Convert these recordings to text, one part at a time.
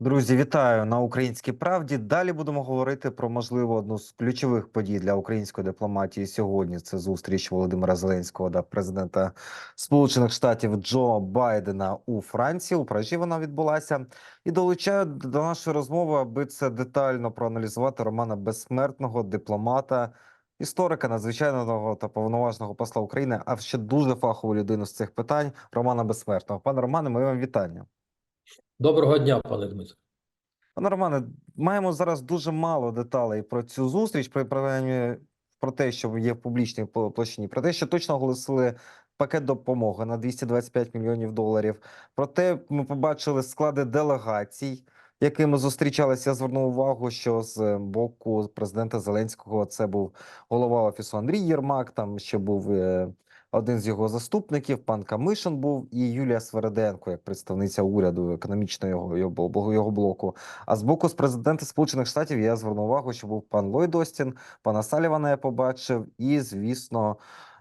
Друзі, вітаю на Українській правді. Далі будемо говорити про можливо одну з ключових подій для української дипломатії сьогодні. Це зустріч Володимира Зеленського та президента Сполучених Штатів Джо Байдена у Франції. У Пражі вона відбулася. І долучаю до нашої розмови, аби це детально проаналізувати Романа Безсмертного, дипломата, історика, надзвичайного та повноважного посла України, а ще дуже фахову людину з цих питань Романа Безсмертного. Пане Романе, ми вам вітання. Доброго дня, пане Дмитро. Пане Романе, маємо зараз дуже мало деталей про цю зустріч, про, про те, що є в публічній пл- площині, про те, що точно оголосили пакет допомоги на 225 мільйонів доларів. Проте ми побачили склади делегацій, якими зустрічалися. Я звернув увагу, що з боку президента Зеленського це був голова офісу Андрій Єрмак. Там ще був е, один з його заступників, пан Камишин був, і Юлія Свереденко, як представниця уряду економічного його, його, блоку. А з боку з президента Сполучених Штатів я звернув увагу, що був пан Ллойд Остін, пана Салівана я побачив, і звісно.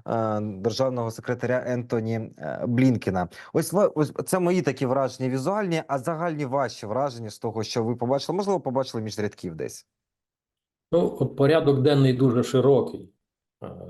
е, Державного секретаря Ентоні е, Блінкіна. Ось ось це мої такі враження візуальні, а загальні ваші враження з того, що ви побачили, можливо, побачили між рядків десь. Ну, порядок денний дуже широкий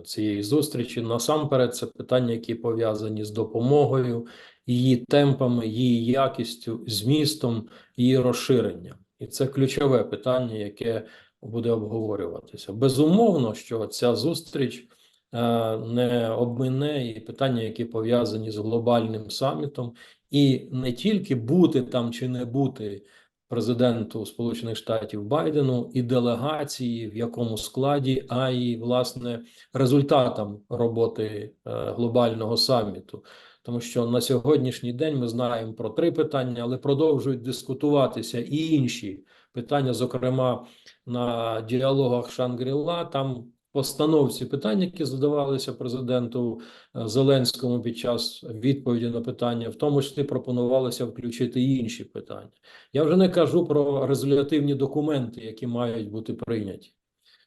цієї зустрічі. Насамперед, це питання, які пов'язані з допомогою, її темпами, її якістю, змістом, її розширенням. І це ключове питання, яке буде обговорюватися. Безумовно, що ця зустріч е, не обмине і питання, які пов'язані з глобальним самітом, і не тільки бути там чи не бути президенту Сполучених Штатів Байдену і делегації, в якому складі, а й власне результатам роботи е, глобального саміту. Тому що на сьогоднішній день ми знаємо про три питання, але продовжують дискутуватися і інші питання, зокрема на діалогах Шангріла. Там постановці питань, які задавалися президенту е, Зеленському під час відповіді на питання, в тому числі пропонувалося включити і інші питання. Я вже не кажу про резолютивні документи, які мають бути прийняті.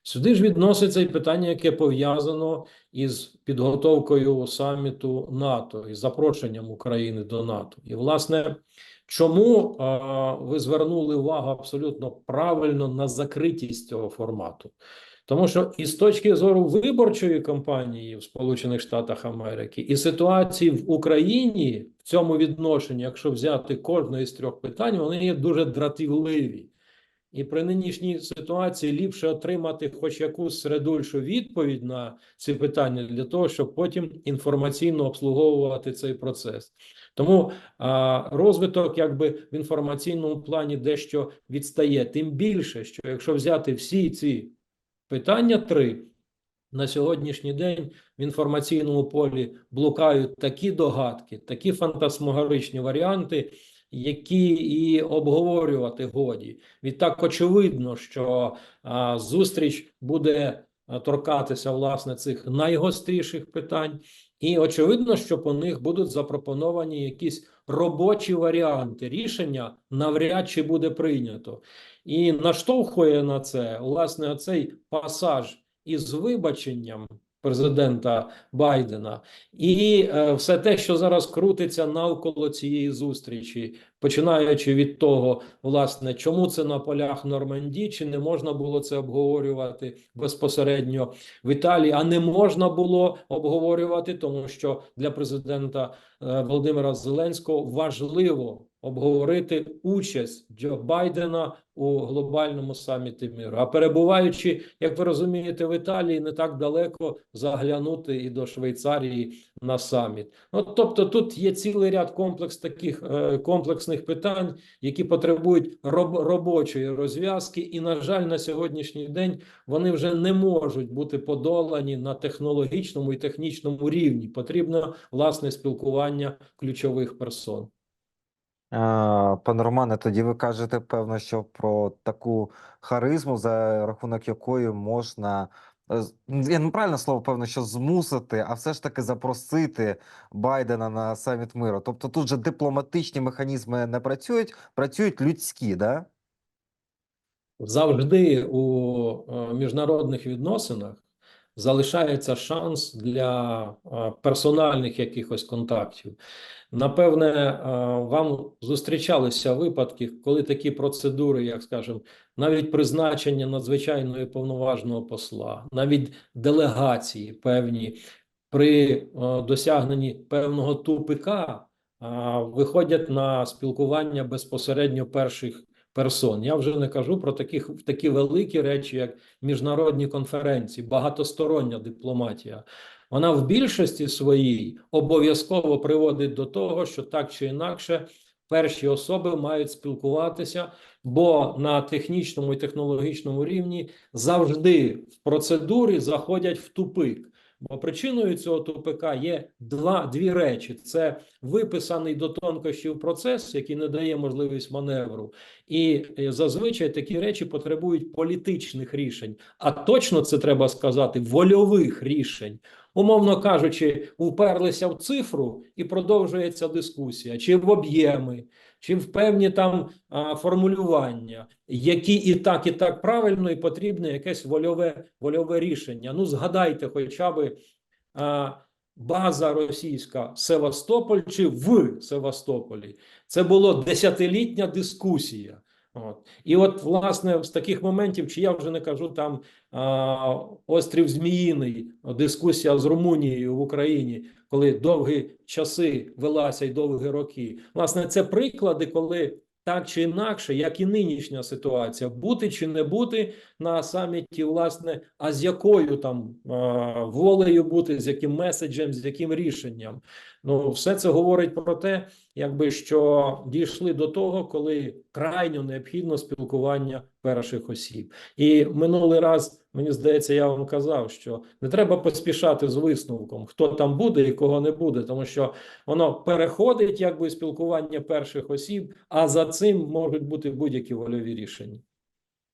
Сюди ж відноситься і питання, яке пов'язано із підготовкою саміту НАТО і запрошенням України до НАТО. І, власне, чому а, ви звернули увагу абсолютно правильно на закритість цього формату? Тому що і з точки зору виборчої кампанії в Сполучених Штатах Америки, і ситуації в Україні в цьому відношенні, якщо взяти кожне із трьох питань, вони є дуже дратівливі. І при нинішній ситуації ліпше отримати хоч якусь середульшу відповідь на ці питання для того, щоб потім інформаційно обслуговувати цей процес. Тому а, розвиток якби в інформаційному плані дещо відстає. Тим більше, що якщо взяти всі ці питання три на сьогоднішній день в інформаційному полі блукають такі догадки, такі фантасмагоричні варіанти, які і обговорювати годі. Відтак очевидно, що а, зустріч буде торкатися власне цих найгостріших питань, і очевидно, що по них будуть запропоновані якісь робочі варіанти рішення навряд чи буде прийнято. І наштовхує на це власне оцей пасаж із вибаченням президента Байдена, і е, все те, що зараз крутиться навколо цієї зустрічі, починаючи від того, власне, чому це на полях Нормандії, чи не можна було це обговорювати безпосередньо в Італії, а не можна було обговорювати, тому що для президента е, Володимира Зеленського важливо обговорити участь Джо Байдена у глобальному саміті миру. А перебуваючи, як ви розумієте, в Італії не так далеко заглянути і до Швейцарії на саміт. Ну тобто, тут є цілий ряд комплекс таких е, комплексних питань, які потребують роб, робочої розв'язки, і на жаль, на сьогоднішній день вони вже не можуть бути подолані на технологічному і технічному рівні. Потрібно власне спілкування ключових персон. Пане Романе, тоді ви кажете, певно, що про таку харизму, за рахунок якої можна, е, я ну, правильне слово, певно, що змусити, а все ж таки запросити Байдена на саміт миру. Тобто тут же дипломатичні механізми не працюють, працюють людські, да? Завжди у е, міжнародних відносинах залишається шанс для е, персональних якихось контактів. Напевне, е, вам зустрічалися випадки, коли такі процедури, як скажімо, навіть призначення надзвичайного і повноважного посла, навіть делегації певні при е, досягненні певного тупика а, виходять на спілкування безпосередньо перших персон. Я вже не кажу про таких такі великі речі, як міжнародні конференції, багатостороння дипломатія. Вона в більшості своїй обов'язково приводить до того, що так чи інакше перші особи мають спілкуватися, бо на технічному і технологічному рівні завжди в процедурі заходять в тупик. Бо причиною цього тупика є два дві речі: це виписаний до тонкощів процес, який не дає можливість маневру, і е, зазвичай такі речі потребують політичних рішень. А точно це треба сказати вольових рішень. Умовно кажучи, уперлися в цифру і продовжується дискусія, чи в об'єми, чи в певні там а, формулювання, які і так, і так правильно, і потрібне якесь вольове, вольове рішення. Ну, згадайте, хоча б а, база російська Севастополь чи в Севастополі. Це була десятилітня дискусія. От. І от, власне, з таких моментів, чи я вже не кажу там а, острів Зміїний, дискусія з Румунією в Україні, коли довгі часи велася і довгі роки. Власне, це приклади, коли так чи інакше, як і нинішня ситуація, бути чи не бути на саміті, власне, а з якою там волею бути, з яким меседжем, з яким рішенням. Ну, все це говорить про те, якби що дійшли до того, коли крайньо необхідно спілкування перших осіб. І минулий раз мені здається, я вам казав, що не треба поспішати з висновком, хто там буде і кого не буде, тому що воно переходить якби спілкування перших осіб, а за цим можуть бути будь-які вольові рішення.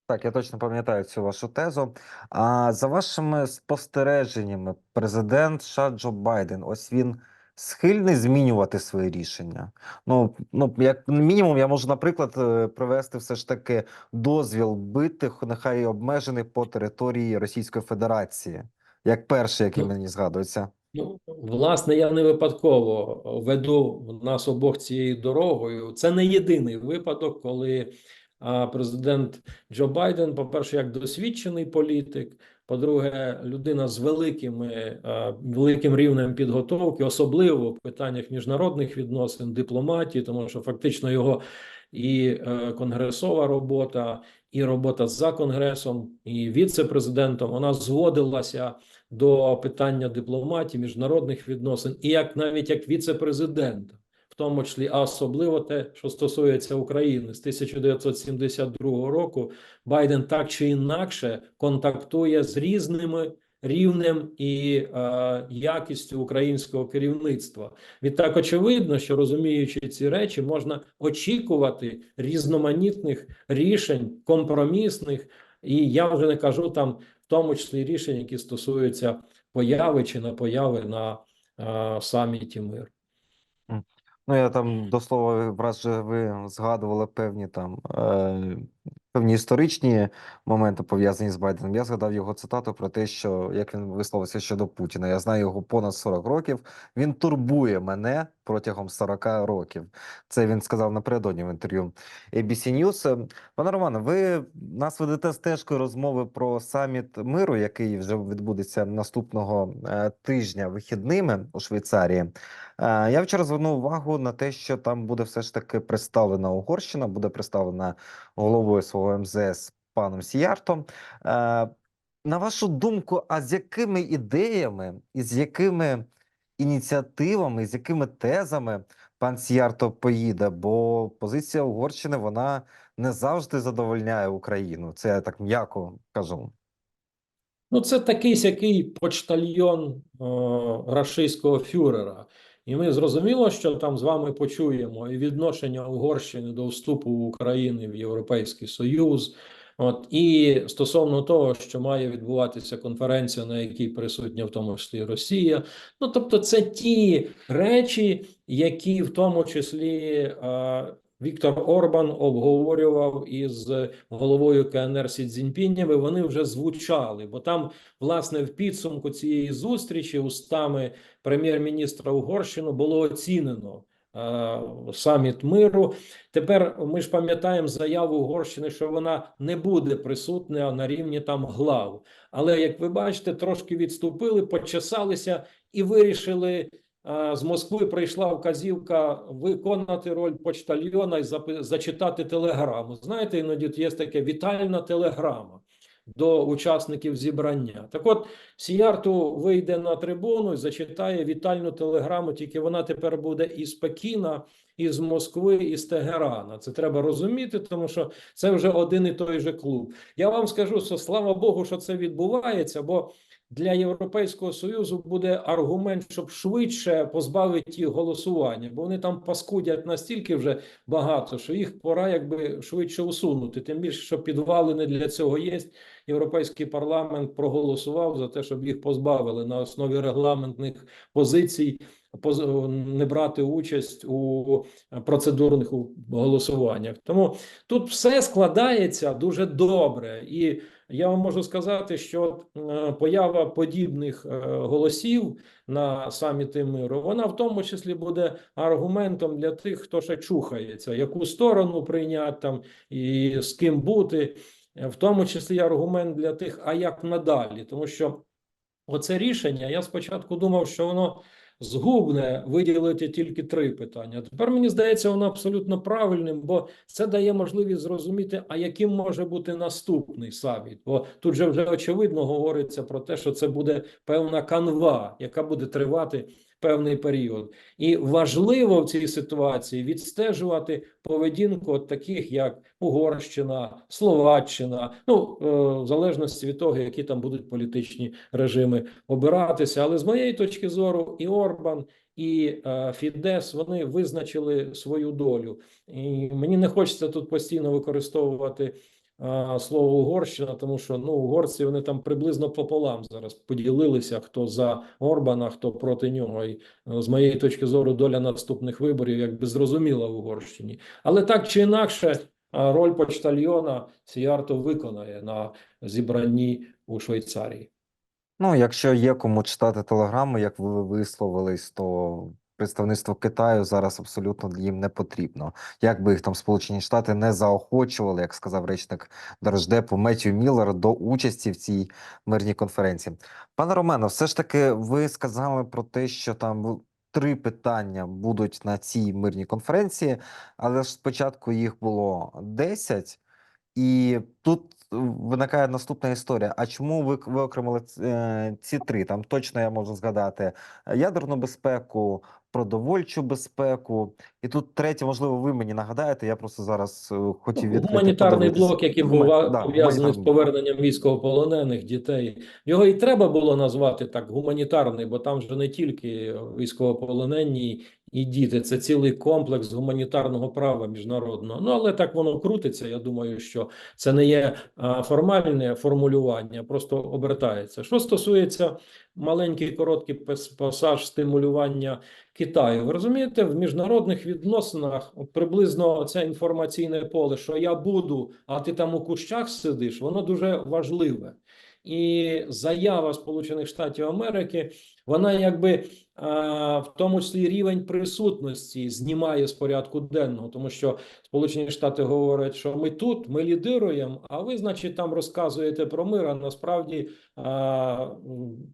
Так, я точно пам'ятаю цю вашу тезу. А за вашими спостереженнями, президент США Джо Байден, ось він схильний змінювати свої рішення. Ну, ну як мінімум, я можу, наприклад, е, привести все ж таки дозвіл бити, нехай обмежений по території Російської Федерації, як перший, який Ну, мені згадується. Ну, власне, я не випадково веду нас обох цією дорогою. Це не єдиний випадок, коли а, президент Джо Байден, по-перше, як досвідчений політик, по-друге, людина з великими, великим рівнем підготовки, особливо в питаннях міжнародних відносин, дипломатії, тому що фактично його і е, конгресова робота, і робота за конгресом, і віце-президентом, вона зводилася до питання дипломатії, міжнародних відносин, і як навіть як віце-президента, тому числі, а особливо те, що стосується України з 1972 року, Байден так чи інакше контактує з різними рівнем і е, якістю українського керівництва. Відтак очевидно, що розуміючи ці речі, можна очікувати різноманітних рішень, компромісних, і я вже не кажу там в тому числі рішень, які стосуються появи чи не появи на е, саміті миру. Ну, я там до слова, враз же ви згадували певні там е, певні історичні моменти пов'язані з Байденом. Я згадав його цитату про те, що як він висловився щодо Путіна. Я знаю його понад 40 років. Він турбує мене протягом 40 років. Це він сказав напередодні в інтерв'ю ABC News. Пане Романе, ви нас ведете стежкою розмови про саміт миру, який вже відбудеться наступного е, тижня вихідними у Швейцарії. Е, Я вчора звернув увагу на те, що там буде все ж таки представлена Угорщина, буде представлена головою свого МЗС паном Сіяртом. Е, На вашу думку, а з якими ідеями і з якими ініціативами, з якими тезами пан Сіярто поїде? Бо позиція Угорщини вона не завжди задовольняє Україну. Це я так м'яко кажу. Ну, це такий сякий почтальйон е, рашистського фюрера. І ми зрозуміло, що там з вами почуємо і відношення Угорщини до вступу України в Європейський Союз. От і стосовно того, що має відбуватися конференція, на якій присутня в тому числі Росія. Ну тобто, це ті речі, які в тому числі е, Віктор Орбан обговорював із головою КНР Сі Цзіньпінням, і вони вже звучали, бо там, власне, в підсумку цієї зустрічі устами прем'єр-міністра Угорщини було оцінено е, саміт миру. Тепер ми ж пам'ятаємо заяву Угорщини, що вона не буде присутня на рівні там глав. Але як ви бачите, трошки відступили, почесалися і вирішили. А, З Москви прийшла вказівка виконати роль почтальйона і зачитати телеграму. Знаєте, іноді є таке вітальна телеграма до учасників зібрання. Так от Сіярту вийде на трибуну і зачитає вітальну телеграму, тільки вона тепер буде із Пекіна, із Москви, із Тегерана. Це треба розуміти, тому що це вже один і той же клуб. Я вам скажу, що слава Богу, що це відбувається, бо для Європейського Союзу буде аргумент, щоб швидше позбавити їх голосування, бо вони там паскудять настільки вже багато, що їх пора якби швидше усунути. Тим більше, що підвали не для цього є. Європейський парламент проголосував за те, щоб їх позбавили на основі регламентних позицій, поз- не брати участь у процедурних голосуваннях. Тому тут все складається дуже добре, і я вам можу сказати, що е, поява подібних е, голосів на саміті миру, вона в тому числі буде аргументом для тих, хто ще чухається, яку сторону прийняти там і з ким бути. Е, В тому числі аргумент для тих, а як надалі, тому що оце рішення. Я спочатку думав, що воно згубне виділити тільки три питання. Тепер мені здається, воно абсолютно правильним, бо це дає можливість зрозуміти, а яким може бути наступний саміт. Бо тут же вже очевидно говориться про те, що це буде певна канва, яка буде тривати певний період. І важливо в цій ситуації відстежувати поведінку от таких, як Угорщина, Словаччина, ну е, в залежності від того, які там будуть політичні режими обиратися. Але з моєї точки зору, і Орбан, і е, Фідес вони визначили свою долю. І мені не хочеться тут постійно використовувати слово Угорщина, тому що ну угорці вони там приблизно пополам зараз поділилися, хто за Орбана, хто проти нього. І е, з моєї точки зору, доля наступних виборів якби зрозуміла в Угорщині. Але так чи інакше, роль почтальйона Сіярто виконає на зібранні у Швейцарії. Ну, якщо є кому читати телеграму, як ви висловились, то представництво Китаю зараз абсолютно їм не потрібно. Як би їх там Сполучені Штати не заохочували, як сказав речник Держдепу Меттью Міллер, до участі в цій мирній конференції. Пане Ромено, все ж таки, ви сказали про те, що там три питання будуть на цій мирній конференції, але ж спочатку їх було 10. І тут виникає наступна історія. А чому ви ви окремили ц- е, ці три? Там точно я можу згадати ядерну безпеку, продовольчу безпеку. І тут третє, можливо, ви мені нагадаєте. Я просто зараз е, хотів відкрити Гуманітарний подивитися. блок, який був да, пов'язаний з поверненням військовополонених дітей. Його і треба було назвати так гуманітарний, бо там вже не тільки військовополонені і діти, це цілий комплекс гуманітарного права міжнародного. Ну але так воно крутиться. Я думаю, що це не є формальне формулювання, просто обертається. Що стосується маленький короткий пас- пасаж стимулювання Китаю. Ви розумієте, в міжнародних відносинах приблизно це інформаційне поле, що я буду, а ти там у кущах сидиш, воно дуже важливе. І заява Сполучених Штатів Америки, вона якби в тому числі рівень присутності знімає з порядку денного, тому що Сполучені Штати говорять, що ми тут, ми лідируємо, а ви, значить, там розказуєте про мир, а насправді а,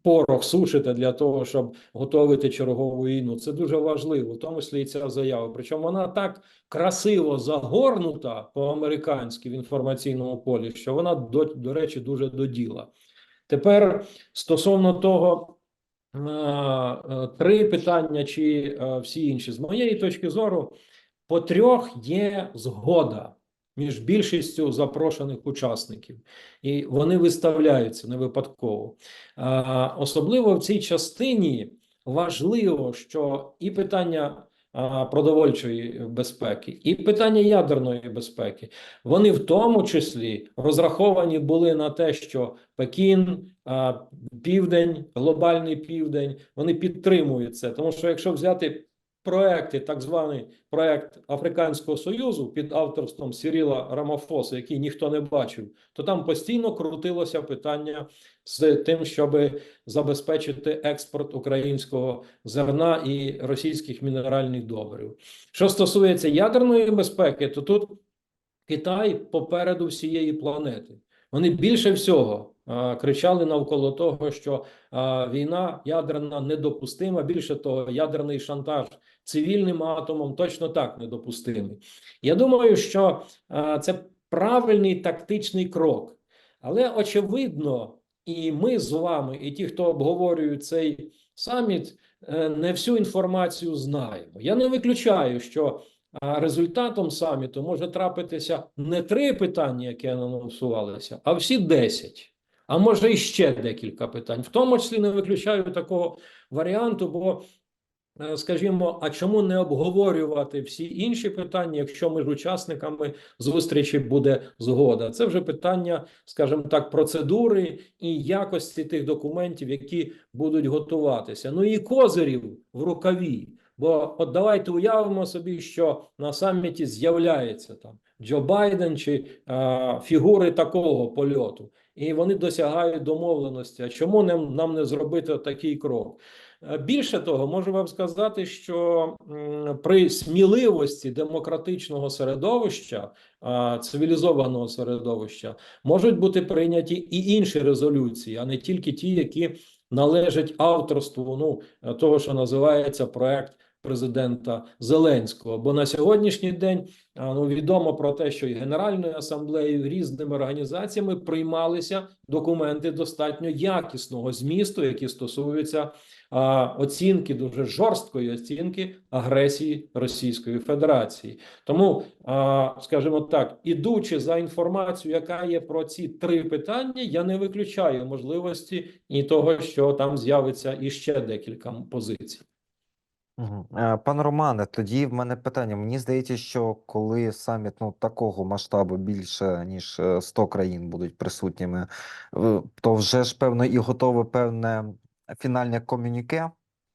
порох сушите для того, щоб готувати чергову війну. Це дуже важливо, в тому числі і ця заява. Причому вона так красиво загорнута по-американськи в інформаційному полі, що вона, до, до речі, дуже до діла. Тепер стосовно того, е, е, три питання чи е, всі інші, з моєї точки зору, по трьох є згода між більшістю запрошених учасників, і вони виставляються не випадково. Особливо в цій частині важливо, що і питання продовольчої безпеки, і питання ядерної безпеки, вони в тому числі розраховані були на те, що Пекін, Південь, глобальний південь, вони підтримують це. Тому що якщо взяти проекти, так званий проект Африканського Союзу під авторством Сіріла Рамафоса, який ніхто не бачив, то там постійно крутилося питання з тим, щоб забезпечити експорт українського зерна і російських мінеральних добрив. Що стосується ядерної безпеки, то тут Китай попереду всієї планети. Вони більше всього кричали навколо того, що а, війна ядерна недопустима. Більше того, ядерний шантаж цивільним атомом точно так недопустимий. Я думаю, що а, це правильний тактичний крок, але очевидно, і ми з вами, і ті, хто обговорюють цей саміт, е, не всю інформацію знаємо. Я не виключаю, що а результатом саміту може трапитися не три питання, які анонсувалися, а всі десять. А може і ще декілька питань. В тому числі не виключаю такого варіанту, бо, е, скажімо, а чому не обговорювати всі інші питання, якщо між учасниками зустрічі буде згода? Це вже питання, скажімо так, процедури і якості тих документів, які будуть готуватися. Ну і козирів в рукаві. Бо от давайте уявимо собі, що на саміті з'являється там Джо Байден чи а, фігури такого польоту, і вони досягають домовленості. А чому нам, нам не зробити такий крок? Е, Більше того, можу вам сказати, що при сміливості демократичного середовища, цивілізованого середовища, можуть бути прийняті і інші резолюції, а не тільки ті, які належать авторству ну, того, що називається проект президента Зеленського. Бо на сьогоднішній день ну, відомо про те, що і Генеральною асамблеєю, різними організаціями приймалися документи достатньо якісного змісту, які стосуються а, оцінки дуже жорсткої оцінки агресії Російської Федерації. Тому, а, скажімо так, ідучи за інформацією, яка є про ці три питання, я не виключаю можливості і того, що там з'явиться іще декілька позицій. Мгм. Е, Пане Романе, тоді в мене питання. Мені здається, що коли саміт ну, такого масштабу більше, ніж е, 100 країн будуть присутніми, е, то вже ж певно і готове певне фінальне комюніке,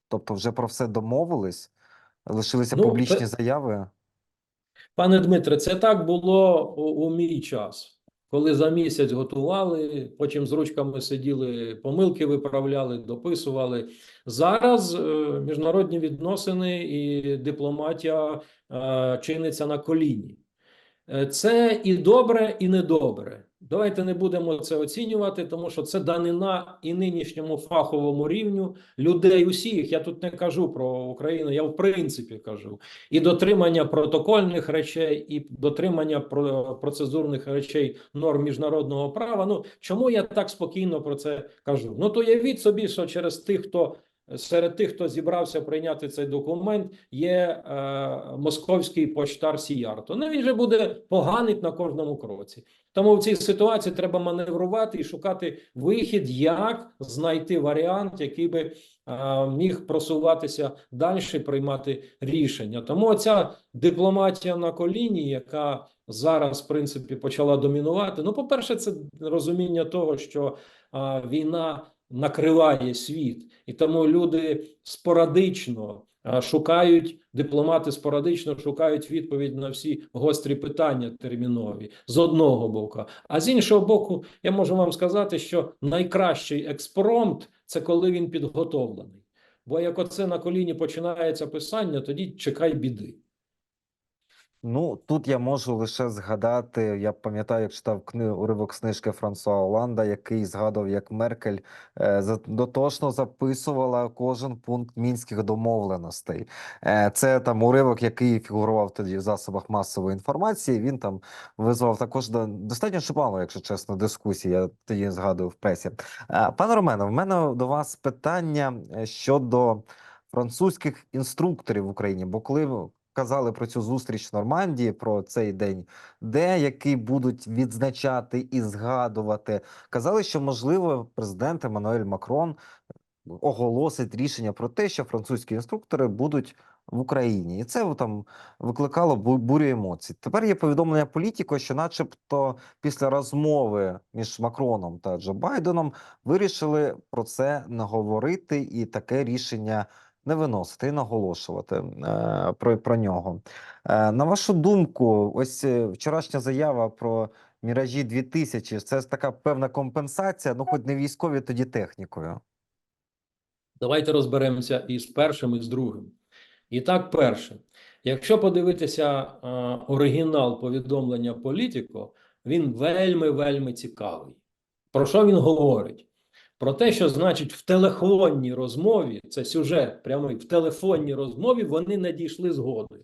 тобто вже про все домовились, лишилися Ну, публічні це- заяви. Пане Дмитре, це так було у, у мій час, коли за місяць готували, потім з ручками сиділи, помилки виправляли, дописували. Зараз е, міжнародні відносини і дипломатія е, чиниться на коліні. Е, Це і добре, і недобре. Давайте не будемо це оцінювати, тому що це данина і нинішньому фаховому рівню людей усіх. Я тут не кажу про Україну, я в принципі кажу і дотримання протокольних речей, і дотримання про процедурних речей норм міжнародного права. Ну чому я так спокійно про це кажу? Ну то явіть собі, що через тих, хто серед тих, хто зібрався прийняти цей документ, є е, московський почтар Сіярто. Ну він же буде поганить на кожному кроці. Тому в цій ситуації треба маневрувати і шукати вихід, як знайти варіант, який би е, міг просуватися далі, приймати рішення. Тому ця дипломатія на коліні, яка зараз, в принципі, почала домінувати. Ну, по-перше, це розуміння того, що е, війна накриває світ, і тому люди спорадично шукають дипломати спорадично шукають відповідь на всі гострі питання термінові з одного боку. А з іншого боку, я можу вам сказати, що найкращий експромт це коли він підготовлений. Бо як оце на коліні починається писання, тоді чекай біди. Ну, тут я можу лише згадати, я пам'ятаю, як читав кни... уривок з книжки Франсуа Оланда, який згадував, як Меркель е, дотошно записувала кожен пункт мінських домовленостей. Е, це там уривок, який фігурував тоді в засобах масової інформації. Він там визвав також до... достатньо чимало, якщо чесно, дискусії. Я тоді згадую в пресі. Е, пане Романе, в мене до вас питання е, щодо французьких інструкторів в Україні, бо коли казали про цю зустріч в Нормандії, про цей день, де який будуть відзначати і згадувати, казали, що можливо президент Еммануель Макрон оголосить рішення про те, що французькі інструктори будуть в Україні, і це там викликало бу- бурю емоцій. Тепер є повідомлення політико, що, начебто, після розмови між Макроном та Джо Байденом вирішили про це не говорити, і таке рішення не виносити і наголошувати е, про, про нього. Е, на вашу думку, ось е, вчорашня заява про Міражі 2000 це така певна компенсація, ну хоч не військові, тоді технікою. Давайте розберемося і з першим, і з другим. І так, перше, якщо подивитися е, оригінал повідомлення Політіко, він вельми-вельми цікавий. Про що він говорить? Про те, що значить в телефонній розмові, це сюжет прямий, в телефонній розмові вони не дійшли згоди.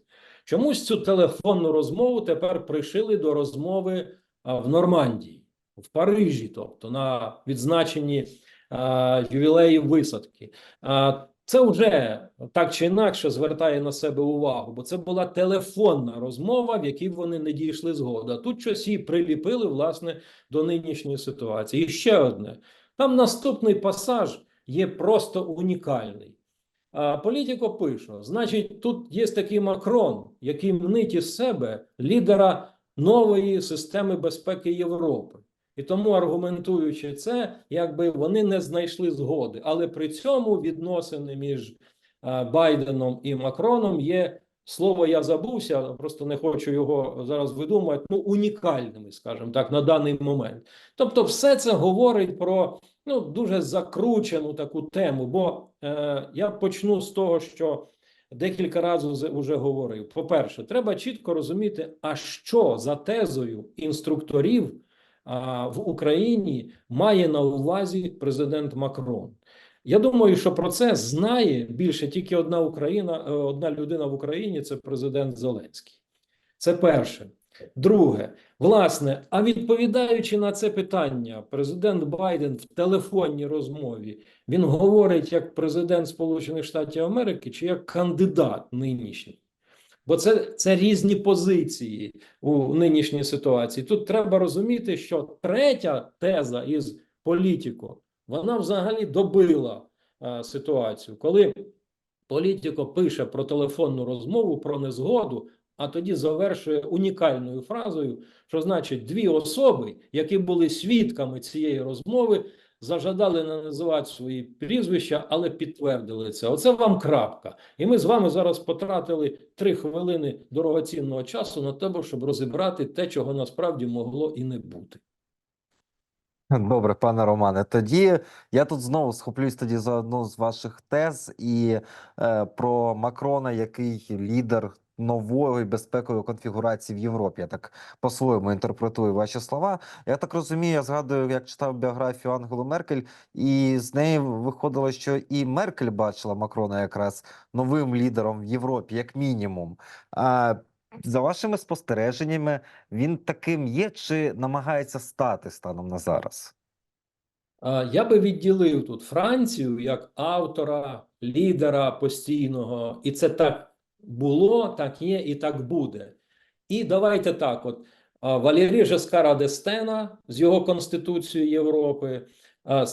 Чомусь цю телефонну розмову тепер пришили до розмови в Нормандії, в Парижі, тобто на відзначенні а, ювілеїв висадки. А, це вже так чи інакше звертає на себе увагу, бо це була телефонна розмова, в якій вони не дійшли згоди. Тут щось її приліпили власне до нинішньої ситуації. І ще одне: там наступний пасаж є просто унікальний. А Політіко пише: значить, тут є такий Макрон, який мнить із себе лідера нової системи безпеки Європи. І тому, аргументуючи це, якби вони не знайшли згоди. Але при цьому відносини між Байденом і Макроном є слово. Я забувся, просто не хочу його зараз видумувати. Ну, унікальними, скажімо так, на даний момент. Тобто, все це говорить про ну дуже закручену таку тему. Бо е, я почну з того, що декілька разів вже говорив. По-перше, треба чітко розуміти, а що за тезою інструкторів в Україні має на увазі президент Макрон. Я думаю, що про це знає більше тільки одна Україна, е, одна людина в Україні це президент Зеленський. Це перше. Друге, власне, а відповідаючи на це питання, президент Байден в телефонній розмові він говорить як президент Сполучених Штатів Америки чи як кандидат нинішній. Бо це, це різні позиції у нинішній ситуації. Тут треба розуміти, що третя теза із політико, вона взагалі добила е, ситуацію. Коли політико пише про телефонну розмову, про незгоду, а тоді завершує унікальною фразою, що значить дві особи, які були свідками цієї розмови, зажадали не називати свої прізвища, але підтвердили це. Оце вам крапка. І ми з вами зараз потратили три хвилини дорогоцінного часу на те, щоб розібрати те, чого насправді могло і не бути. Добре, пане Романе. Тоді я тут знову схоплюсь тоді за одну з ваших тез і е, про Макрона, який лідер нової безпекової конфігурації в Європі. Я так по-своєму інтерпретую ваші слова. Я так розумію, я згадую, як читав біографію Ангели Меркель, і з неї виходило, що і Меркель бачила Макрона якраз новим лідером в Європі, як мінімум. А за вашими спостереженнями, він таким є чи намагається стати станом на зараз? Я би відділив тут Францію як автора, лідера постійного, і це так було, так є і так буде. І давайте так: от Валерій Жескара Дестена з його Конституцією Європи,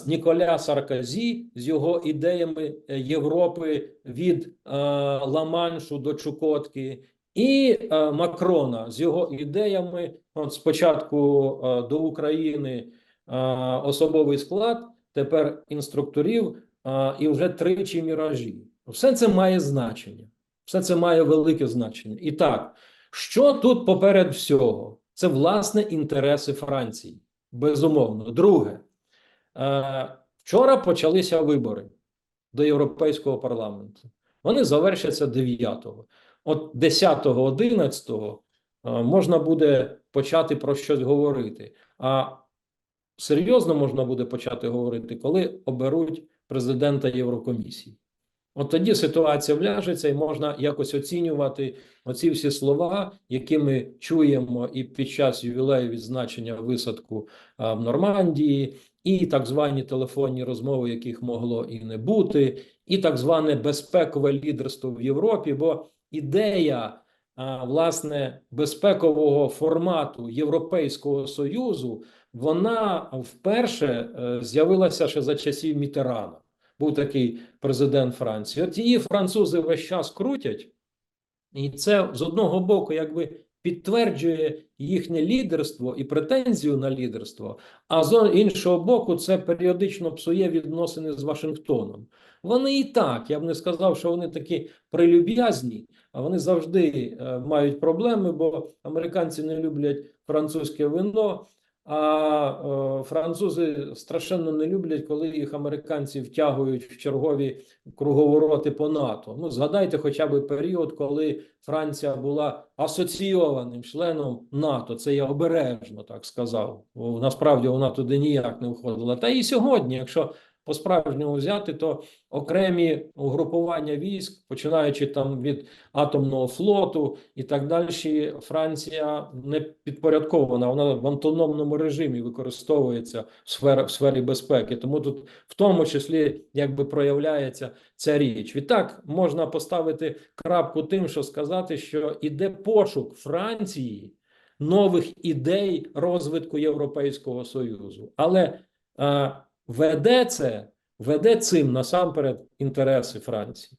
Ніколя Саркозі з його ідеями е, Європи від Ла-Маншу до Чукотки, і е, Макрона з його ідеями, от спочатку е, до України е, особовий склад, тепер інструкторів і вже тричі міражі. Все це має значення. Все це має велике значення. І так, що тут поперед всього? Це власне інтереси Франції. Безумовно. Друге, вчора почалися вибори до Європейського парламенту. Вони завершаться 9-го. От 10-го, 11-го е, можна буде почати про щось говорити. А серйозно можна буде почати говорити, коли оберуть президента Єврокомісії. От тоді ситуація вляжеться, і можна якось оцінювати оці всі слова, які ми чуємо і під час ювілею відзначення висадку а, в Нормандії, і так звані телефонні розмови, яких могло і не бути, і так зване безпекове лідерство в Європі. Бо ідея власне безпекового формату Європейського союзу вона вперше е, з'явилася ще за часів Мітерана. Був такий президент Франції. От її французи весь час крутять, і це з одного боку, якби підтверджує їхнє лідерство і претензію на лідерство, а з іншого боку, це періодично псує відносини з Вашингтоном. Вони і так, я б не сказав, що вони такі прилюб'язні, а вони завжди е, мають проблеми, бо американці не люблять французьке вино. А е, французи страшенно не люблять, коли їх американці втягують в чергові круговороти по НАТО. Ну, згадайте хоча б період, коли Франція була асоційованим членом НАТО. Це я обережно так сказав. Насправді вона туди ніяк не входила. Та і сьогодні, якщо по-справжньому взяти, то окремі угрупування військ, починаючи там від атомного флоту і так далі, Франція не підпорядкована, вона в автономному режимі використовується в сфері, в сфері безпеки. Тому тут в тому числі якби проявляється ця річ. Відтак можна поставити крапку тим, що сказати, що іде пошук Франції нових ідей розвитку Європейського Союзу. Але е, веде це, веде цим насамперед інтереси Франції.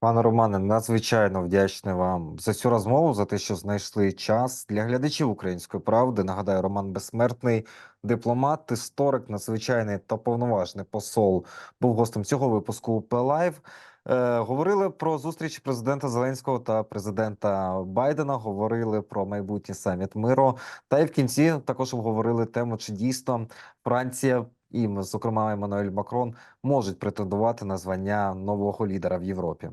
Пане Романе, надзвичайно вдячний вам за цю розмову, за те, що знайшли час для глядачів української правди. Нагадаю, Роман Безсмертний, дипломат, історик, надзвичайний та повноважний посол, був гостем цього випуску УП Лайв. Е, говорили про зустріч президента Зеленського та президента Байдена. Говорили про майбутній саміт миру. Та й в кінці також обговорили тему, чи дійсно Франція і, зокрема, Еммануель Макрон можуть претендувати на звання нового лідера в Європі.